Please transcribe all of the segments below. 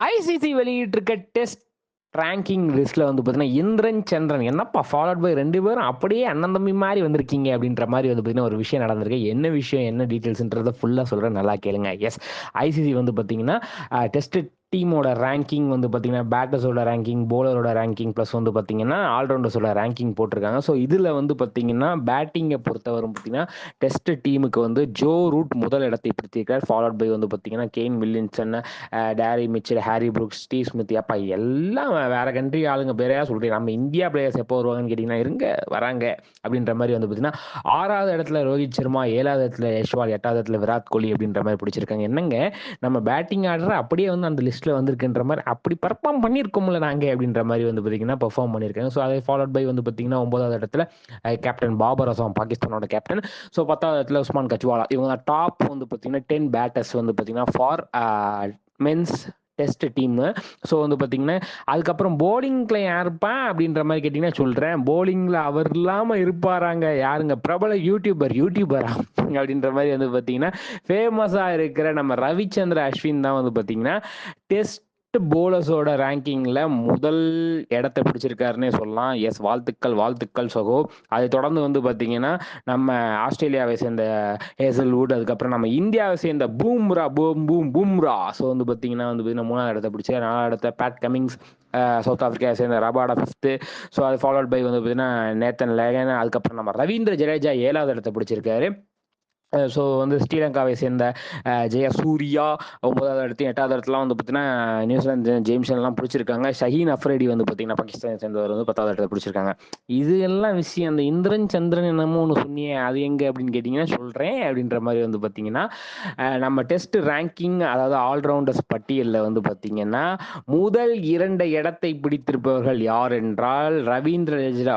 ICC வெளியிட்டிருக்க test ranking லிஸ்ட்ல வந்து பார்த்தீங்கன்னா இந்திரன் சந்திரன். என்னப்பா ஃபாலோட் பை ரெண்டு பேரும் அப்படியே அண்ணன் தம்பி மாதிரி வந்திருக்கீங்க அப்படின்ற மாதிரி வந்து பார்த்தீங்கன்னா ஒரு விஷயம் நடந்திருக்கு. என்ன விஷயம் என்ன டீட்டெயில்ஸ்ன்றதை ஃபுல்லாக சொல்கிறேன் நல்லா கேளுங்க எஸ் ஐசிசி வந்து பார்த்தீங்கன்னா டெஸ்ட் டீமோட ரேங்கிங் வந்து பார்த்தீங்கன்னா பேட்டர்ஸோட ரேங்கிங் போலரோட ரேங்கிங் ப்ளஸ் வந்து பார்த்தீங்கன்னா ஆல்ரவுண்டர்ஸோட ரேங்கிங் போட்டிருக்காங்க. ஸோ இதில் வந்து பார்த்தீங்கன்னா பேட்டிங்கை பொறுத்தவரை பார்த்தீங்கன்னா டெஸ்ட் டீமுக்கு வந்து ஜோ ரூட் முதல் இடத்தை பிடித்திருக்கார் ஃபாலோட் பை வந்து பார்த்தீங்கன்னா Kane Williamson Daryl Mitchell Harry Brook Steve Smith அப்பா எல்லாம் வேற கண்ட்ரி ஆளுங்க பேரையா சொல்கிறீங்க நம்ம இந்தியா பிளேயர்ஸ் எப்போ வருவாங்கன்னு கேட்டிங்கன்னா இருங்க வராங்க அப்படின்ற மாதிரி வந்து பார்த்தீங்கன்னா ஆறாவது இடத்துல ரோஹித் சர்மா ஏழாவது இடத்துல யஷ்வால் எட்டாவது இடத்துல விராட் கோலி அப்படின்ற மாதிரி பிடிச்சிருக்காங்க. என்னங்க நம்ம பேட்டிங் ஆடுற அப்படியே வந்து அந்த லிஸ்ட் லிஸ்ட்ல வந்திருக்குன்ற மாதிரி அப்படி பர்ஃபார்ம் பண்ணியிருக்கோம்ல நாங்கள் அப்படின்ற மாதிரி வந்து பார்த்தீங்கன்னா பெர்ஃபார்ம் பண்ணியிருக்காங்க. ஸோ அதை ஃபாலோட் பை வந்து பார்த்தீங்கன்னா ஒன்பதாவது இடத்துல கேப்டன் பாபர் அசாம் பாகிஸ்தானோட கேப்டன் ஸோ பத்தாவது இடத்துல உஸ்மான் கச்வாலா இவங்க டாப் வந்து பார்த்தீங்கன்னா டென் பேட்டர்ஸ் வந்து பார்த்தீங்கன்னா for men's test team so வந்து பார்த்தீங்கன்னா அதுக்கப்புறம் போலிங்கில் யாருப்பா அப்படின்ற மாதிரி கேட்டிங்கன்னா சொல்கிறேன் போலிங்கில் அவர் இல்லாமல் இருப்பாராங்க. யாருங்க? பிரபல யூடியூபர் யூடியூபரா அப்படின்ற மாதிரி வந்து பார்த்தீங்கன்னா ஃபேமஸாக இருக்கிற நம்ம ரவிச்சந்திர அஸ்வின் தான் வந்து பார்த்தீங்கன்னா டெஸ்ட் போலர்ஸோட ரேங்கிங்கில் முதல் இடத்த பிடிச்சிருக்காருன்னே சொல்லலாம். எஸ் வாழ்த்துக்கள் வாழ்த்துக்கள் சகோ. அதை தொடர்ந்து வந்து பார்த்தீங்கன்னா நம்ம ஆஸ்திரேலியாவை சேர்ந்த ஹேசல்வுட் அதுக்கப்புறம் நம்ம இந்தியாவை சேர்ந்த Bumrah boom boom Bumrah so வந்து பார்த்தீங்கன்னா வந்து பார்த்தீங்கன்னா மூணாவது இடத்த பிடிச்சி நாலாவது இடத்த பேட் கமிங்ஸ் சவுத் ஆஃப்ரிக்காவை சேர்ந்த ரபாடா ஃபிஃப்த்து ஸோ அது ஃபாலோட் பை வந்து பார்த்தீங்கன்னா நேத்தன் லேகன் அதுக்கப்புறம் நம்ம ரவீந்திர ஜடேஜா ஏழாவது இடத்த பிடிச்சிருக்காரு. ஸோ வந்து ஸ்ரீலங்காவை சேர்ந்த ஜெயசூர்யா ஒன்பதாவது இடத்தையும் எட்டாவது இடத்துலாம் வந்து பார்த்தீங்கன்னா நியூசிலாந்து ஜேம்ஷன்லாம் பிடிச்சிருக்காங்க. ஷஹீன் அஃப்ரேடி வந்து பார்த்தீங்கன்னா பாகிஸ்தானை சேர்ந்தவர் வந்து பத்தாவது இடத்துல பிடிச்சிருக்காங்க. இது எல்லாம் விஷயம் அந்த இந்திரன் சந்திரன் என்னமோ ஒன்று சொன்னியே அது எங்கே அப்படின்னு கேட்டிங்கன்னா சொல்கிறேன் அப்படின்ற மாதிரி வந்து பார்த்தீங்கன்னா நம்ம டெஸ்ட் ரேங்கிங் அதாவது ஆல்ரவுண்டர்ஸ் பட்டியலில் வந்து பார்த்தீங்கன்னா முதல் இரண்டு இடத்தை பிடித்திருப்பவர்கள் யார் என்றால் ரவீந்திர ஜடேஜா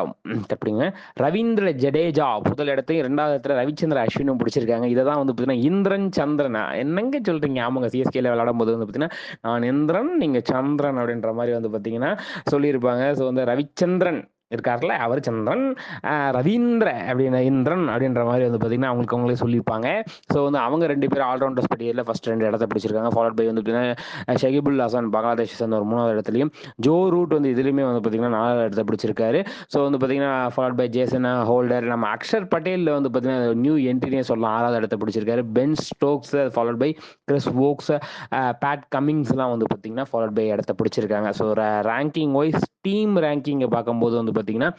அப்படிங்க ரவீந்திர ஜடேஜா முதல் இடத்தையும் இரண்டாவது இடத்துல ரவிச்சந்திர அஸ்வினும் வச்சிருக்காங்க. இதை தான் வந்து பார்த்தீங்கன்னா இந்திரன் சந்திரனா. என்னங்க சொல்றீங்க? ஆமாங்க சிஎஸ்கேல விளையாடும் போது வந்து பார்த்தீங்கன்னா நான் இந்திரன் நீங்க சந்திரன் அப்படின்ற மாதிரி வந்து பார்த்தீங்கன்னா சொல்லியிருப்பாங்க. ஸோ வந்து ரவிச்சந்திரன். இருக்கார்ல அவர் சந்திரன் ரவீந்திர அப்படின்னு இந்திரன் அப்படின்ற மாதிரி வந்து பார்த்தீங்கன்னா அவங்களுக்கு அவங்களே சொல்லியிருப்பாங்க. ஸோ வந்து அவங்க ரெண்டு பேரும் ஆல்ரவுண்டர்ஸ் பட்டியலில் ஃபர்ஸ்ட் ரெண்டு இடத்த பிடிச்சிருக்காங்க. ஃபாலோட் பை வந்து பார்த்தீங்கன்னா ஷகிபுல் ஹசான் பங்களாதேஷ் சேர்ந்த ஒரு மூணாவது இடத்துலையும். ஜோ ரூட் வந்து இதுலையுமே வந்து பார்த்தீங்கன்னா நாலாவது இடத்த பிடிச்சிருக்காரு. ஸோ வந்து பார்த்தீங்கன்னா ஃபாலோட் பை ஜேசன் ஹோல்டர் நம்ம அக்ஷர் பட்டேலில் வந்து பார்த்தீங்கன்னா நியூ என்ட்ரினே சொல்லலாம். ஆறாவது இடத்த பிடிச்சிருக்காரு. Ben Stokes followed by Chris Woakes Pat கமிங்ஸ்லாம் வந்து பார்த்தீங்கன்னா ஃபாலோட் பை இடத்த பிடிச்சிருக்காங்க. ஸோ ரேங்கிங் வைஸ் டீம் ரேங்கிங்கை பார்க்கும்போது வந்து பார்த்தீங்கன்னா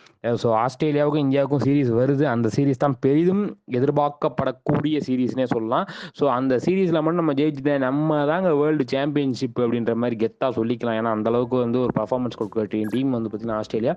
ஸோ ஆஸ்திரேலியாவுக்கும் இந்தியாவுக்கும் சீரீஸ் வருது. அந்த சீரீஸ் தான் பெரிதும் எதிர்பார்க்கப்படக்கூடிய சீரீஸ்னே சொல்லலாம். ஸோ அந்த சீரீஸில் மட்டும் நம்ம ஜெயிச்சுட்டு நம்ம தாங்க வேர்ல்டு சாம்பியன்ஷிப் அப்படின்ற மாதிரி கெத்தாக சொல்லிக்கலாம். ஏன்னா அந்த அளவுக்கு வந்து ஒரு பர்ஃபார்மன்ஸ் கொடுக்குற டீம் வந்து பார்த்தீங்கன்னா ஆஸ்திரேலியா.